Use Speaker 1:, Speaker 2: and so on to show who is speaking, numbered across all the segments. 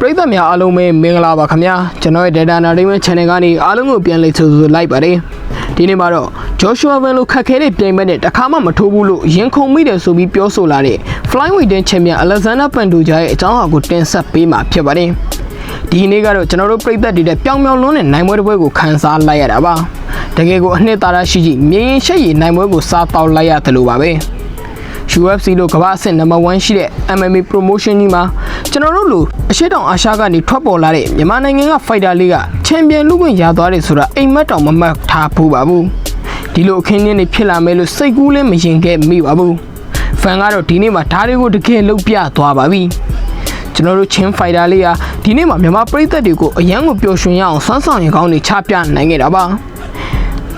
Speaker 1: ပရိသတ်များအားလုံးပဲမင်္ဂလာပါခင်ဗျာကျွန်တော်ရဲ့ Data Entertainment Channel ကနေအားလုံးကိုပြန်လည်ကြိုဆိုလိုက်ပါတယ်ဒီနေ့မှာတော့ Joshua Van လို့ခက်ခဲတဲ့ပြိုင်ပွဲနဲ့တခါမှမထိုးဘူးလို့ရင်ခုန်မိတယ်ဆိုပြီးပြောဆိုလာတဲ့ Flyweight Champion Alexander Pantoja ရဲ့အကြောင်းအရာကိုတင်ဆက်ပေးမှာဖြစ်ပါတယ်ဒီနေ့ကတော့ကျွန်တော်တို့ပြည်သက်တွေတဲ့ပြောင်ပြောင်လွန်းတဲ့နိုင်ပွဲတစ်ပွဲကိုခန်းစားလိုက်ရတာပါတကယ်ကိုအနှစ်သာရရှိရှိမြင်းရင်ရှက်ရည်နိုင်ပွဲကိုစားတောက်လိုက်ရတယ်လို့ပါပဲ UFC လို့ကမ္ဘာအဆင့်နံပါတ်1ရှိတဲ့ MMA promotion ကြီးမှာကျွန်တော်တို့လိုအရှိတောင်အာရှကနေထွက်ပေါ်လာတဲ့မြန်မာနိုင်ငံက fighter လေးကချန်ပီယံလူခွင့်ရသွားတယ်ဆိုတာအိမ်မက်တောင်မမှတ်ထားဘူးပါဘူးဒီလိုအခင်းင်းတွေဖြစ်လာမယ်လို့စိတ်ကူးလည်းမရင်ခဲ့မိပါဘူးဖန်ကတော့ဒီနေ့မှာဓာတ်တွေကိုတကယ်လုပ်ပြသွားပါပြီကျွန်တော်တို့ချင်း fighter လေးကဒီနေ့မှာမြန်မာပြည်သက်တွေကိုအရန်ကိုပျော်ရွှင်ရအောင်ဆွမ်းဆောင်ရင်ကောင်းတွေချပြနိုင်ခဲ့တာပါ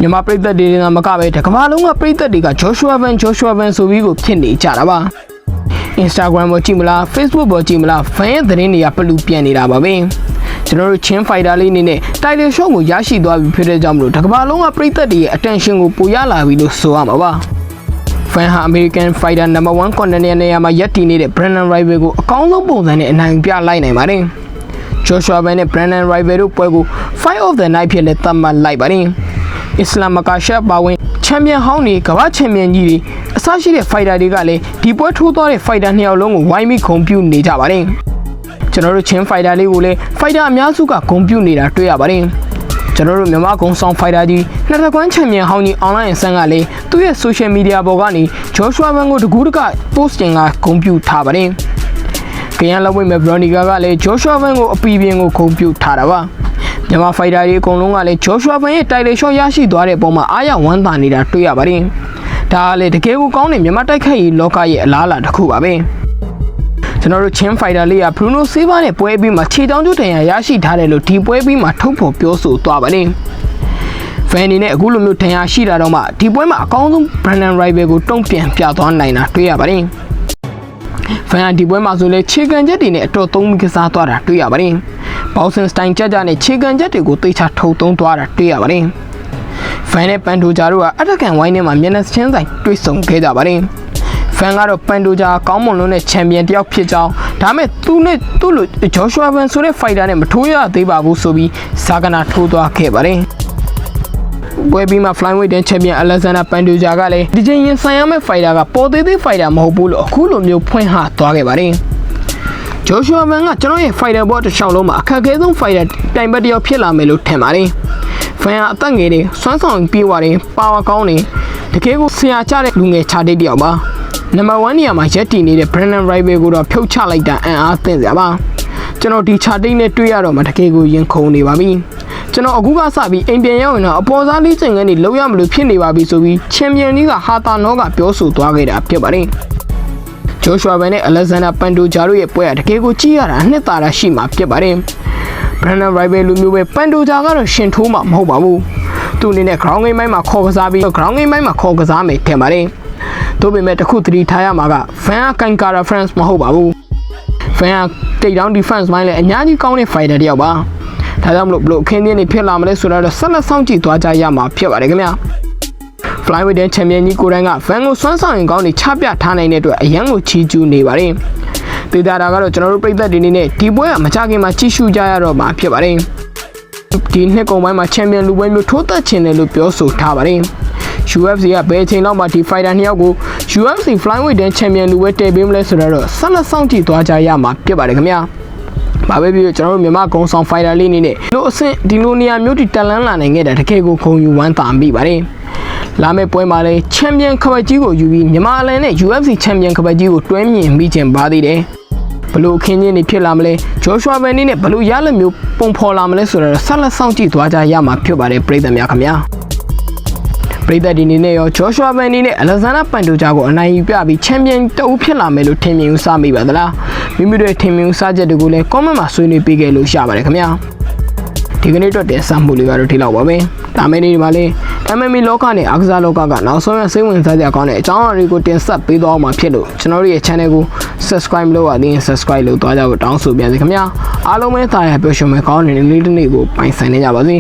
Speaker 1: မြန်မာပြည်သက်တွေကမကပဲတကမ္ဘာလုံးကပြည်သက်တွေက Joshua Van Joshua Van ဆိုပြီးကိုဖြစ်နေကြတာပါ Instagram ပေါ်ကြည့်မလား Facebook ပေါ်ကြည့်မလား fan ရဲ့သတင်းတွေကပလူပြန်နေတာပါပဲကျွန်တော်တို့ချင်း fighter လေးအနေနဲ့ title shot ကိုရရှိသွားပြီဖြစ်တဲ့ကြောင့်မလို့တကမ္ဘာလုံးကပြည်သက်တွေရဲ့ attention ကိုပိုရလာပြီလို့ဆိုရမှာပါ fan ဟာ American fighter number 1 contender နေရာမှာရပ်တည်နေတဲ့ Brandon Rival ကိုအကောင်းဆုံးပုံစံနဲ့အနိုင်ပြလိုက်နိုင်ပါတယ် Joshua Van နဲ့ Brandon Rival တို့ပွဲကို Fight of the Night ဖြစ်လက်သတ်မှတ်လိုက်ပါတယ် အစ္စလာမ်မကာရှက်ပါဝင်ချန်ပီယံဟောင်းတွေကမ္ဘာချန်ပီယံကြီးတွေအစရှိတဲ့ fighter တွေကလည်းဒီပွဲထိုးသွားတဲ့ fighter နှစ်ယောက်လုံးကိုဝိုင်းပြီးခုံပြူနေကြပါတယ်ကျွန်တော်တို့ချင်း fighter လေးကိုလည်း fighter အများစုကဂုံပြူနေတာတွေ့ရပါတယ်ကျွန်တော်တို့မြန်မာဂုံဆောင် fighter ကြီးနှစ်သက်ကွမ်းချန်ပီယံဟောင်းကြီး online ဆန်းကလည်းသူ့ရဲ့ social media ပေါ်ကနေ Joshua Van ကိုတကူးတက post တင်ကဂုံပြူထားပါတယ်ကရန်လောက်ဝိမဲ့ Veronica ကလည်း Joshua Van ကိုအပီပင်ကိုဂုံပြူထားတာပါ မြန်မာဖိုက်တာတွေအကုန်လုံးကလည်း Joshua Van ရဲ့ title shot ရရှိသွားတဲ့ပုံမှာအားရဝမ်းသာနေတာတွေ့ရပါတယ်ဒါကလည်းတကယ်ကိုကောင်းတဲ့မြန်မာတိုက်ခိုက်ရေးလောကရဲ့အလားအလာတစ်ခုပါပဲကျွန်တော်တို့ချင်းဖိုက်တာလေးက Bruno Silva နဲ့ပွဲပြီးမှခြေတောင်းကျတန်ရာရရှိထားတယ်လို့ဒီပွဲပြီးမှထုတ်ဖော်ပြောဆိုသွားပါတယ်ဖန်နေနဲ့အခုလိုမျိုးထင်ရရှိတာတော့မှဒီပွဲမှာအကောင်းဆုံး Brandon Rival ကိုတုံ့ပြန်ပြသွားနိုင်တာတွေ့ရပါတယ်ဖန်ကဒီပွဲမှာဆိုလဲခြေကန်ချက်တွေနဲ့အတော်သုံးပြီးကစားသွားတာတွေ့ရပါတယ်။ ဘောက်ဆင်စတိုင်ကြကြနဲ့ခြေကန်ချက်တွေကိုသိချထုတ်သုံးသွားတာတွေ့ရပါတယ်။ဖန်နဲ့ပန်တိုဂျာတို့ကအထက်ကန်ဝိုင်းထဲမှာမျက်နှာချင်းဆိုင်တွေ့ဆုံခဲ့ကြပါတယ်။ဖန်ကတော့ပန်တိုဂျာကောင်းမွန်လုံးနဲ့ချန်ပီယံတယောက်ဖြစ်ကြောင်းဒါမဲ့သူနဲ့သူ့လိုဂျော့ရှွာဗန်ဆိုတဲ့ဖိုက်တာနဲ့မထိုးရသေးပါဘူးဆိုပြီးဇာကနာထိုးသွားခဲ့ပါတယ်။ပွဲပြီးမှ flyweight တဲ့ champion Alexander Pantoja ကလည်းဒီချိန်ရင်ဆိုင်ရမယ့် fighter ကပေါ်သေးသေး fighter မဟုတ်ဘူးလို့အခုလိုမျိုးဖွင့်ဟသွားခဲ့ပါတယ်။ Joshua Man ကကျွန်တော်ရဲ့ fighter ဘောတစ်ချောင်းလုံးမှာအခက်အခဲဆုံး fighter ပြိုင်ဘက်တစ်ယောက်ဖြစ်လာမယ်လို့ထင်ပါတယ်။ fan ကအသက်ငယ်တွေစွမ်းဆောင်ပြေးသွားတယ်ပါဝါကောင်းတယ်တကယ်ကိုဆရာကျတဲ့လူငယ်ခြားတိတ်တစ်ယောက်ပါနံပါတ်1နေရာမှာရက်တည်နေတဲ့ Brandon Rival ကိုတော့ဖြုတ်ချလိုက်တာအံ့အားသင့်စရာပါကျွန်တော်ဒီခြားတိတ်နဲ့တွေ့ရတော့မှတကယ်ကိုရင်ခုန်နေပါပြီကျွန်တော်အခုကစပြီးအိမ်ပြန်ရောက်ရင်တော့အပေါ်စားလေးကျင်ငန်းတွေလောက်ရမလို့ဖြစ်နေပါပြီဆိုပြီးချန်ပီယံကြီးကဟာတာနောကပြောဆိုသွားခဲ့တာဖြစ်ပါတယ် ဂျိုရှွာဘန်နဲ့အလက်ဇန်ဒါပန်တိုဂျာတို့ရဲ့ပွဲကတကယ်ကိုကြည့်ရတာအနှစ်သာရရှိမှာဖြစ်ပါတယ်ဘရန်နန်ရိုင်ဘယ်လိုမျိုးပဲပန်တိုဂျာကတော့ရှင်ထိုးမှာမဟုတ်ပါဘူးသူအနေနဲ့ ground game ပိုင်းမှာခေါ်ကစားပြီး ground game ပိုင်းမှာခေါ်ကစားမယ်ထင်ပါတယ်တို့ပေမဲ့တခုသတိထားရမှာက fan ကကန်ကာရာ France မဟုတ်ပါဘူး fan ကတိတ်တောင်း defense ပိုင်းလည်းအများကြီးကောင်းတဲ့ fighter တစ်ယောက်ပါဒါကြောင့်မလို့ဘလို့အခင်းအကျင်းတွေဖြစ်လာမလဲဆိုတော့ဆက်လက်ဆောင်ကြည့်သွားကြရမှာဖြစ်ပါတယ်ခင်ဗျာ flyweight တဲ့ champion ကြီးကိုယ်တိုင်က fan ကိုစွမ်းဆောင်ရင်ကောင်းနေချပြထားနိုင်တဲ့အတွက်အရန်ကိုချီးကျူးနေပါတယ်ဒေတာတာကတော့ကျွန်တော်တို့ပြည်သက်တွေအနေနဲ့ဒီပွဲကမကြခင်မှာကြီးစုကြရတော့မှာဖြစ်ပါတယ်ဒီနှစ်ကုန်ပိုင်းမှာချန်ပီယံလူပွဲမျိုးထိုးသက်ချင်တယ်လို့ပြောဆိုထားပါတယ် UFC ကဘယ်အချိန်လောက်မှဒီ fighter နှစ်ယောက်ကို UFC flyweight တဲ့ champion လူပွဲတည်ပေးမလဲဆိုတော့ဆက်လက်ဆောင်ကြည့်သွားကြရမှာဖြစ်ပါတယ်ခင်ဗျာဘာပဲဖြစ်ဖြစ်ကျွန်တော်တို့မြန်မာကုန်းဆောင် fighter လေးအနေနဲ့လို့အဆင့်ဒီလိုနေရာမျိုးဒီတက်လန်းလာနိုင်ခဲ့တာတကယ်ကိုခုံယူဝမ်းသာမိပါတယ် လာမယ့်ပွဲမှာလည်းချန်ပီယံခပတ်ကြီးကိုယူပြီးမြန်မာအလန်နဲ့ UFC ချန်ပီယံခပတ်ကြီးကိုတွဲမြင်မိခြင်းပါသေးတယ်ဘလို့အခင်းချင်းတွေဖြစ်လာမလဲဂျိုရှွာဘန်နီနဲ့ဘလို့ရလက်မျိုးပုံဖော်လာမလဲဆိုတော့ဆက်လက်ဆောင်ကြည့်သွားကြရမှာဖြစ်ပါတယ်ပြည်သက်များခင်ဗျာပြည်သက်ဒီနေ့နဲ့ရောဂျိုရှွာဘန်နီနဲ့အလက်ဇန်ဒါပန်တိုဂျာကိုအနိုင်ယူပြပြီးချန်ပီယံတအုပ်ဖြစ်လာမယ်လို့ထင်မြင်ဦးစားမိပါသလားမိမိတို့ထင်မြင်ဦးစားချက်တွေကိုလည်း comment မှာဆွေးနွေးပေးခဲ့လို့ရပါတယ်ခင်ဗျာ ဒီကနေ့တော့တင်ဆက်မှုလေးကတော့ဒီလောက်ပါပဲဒါမယ့်နေ့ဒီမှာလေး MMA လောကနဲ့အားကစားလောကကနောက်ဆုံးရစိတ်ဝင်စားစရာကောင်းတဲ့အကြောင်းအရာတွေကိုတင်ဆက်ပေးသွားမှာဖြစ်လို့ကျွန်တော်တို့ရဲ့ channel ကို subscribe လုပ်ရသေးရင် subscribe လုပ်သွားကြဖို့တောင်းဆိုပါရစေခင်ဗျာအားလုံးပဲတာယာပျော်ရွှင်မဲ့ကောင်းတဲ့နေ့လေးတစ်နေ့ကိုပိုင်ဆိုင်နေကြပါစေ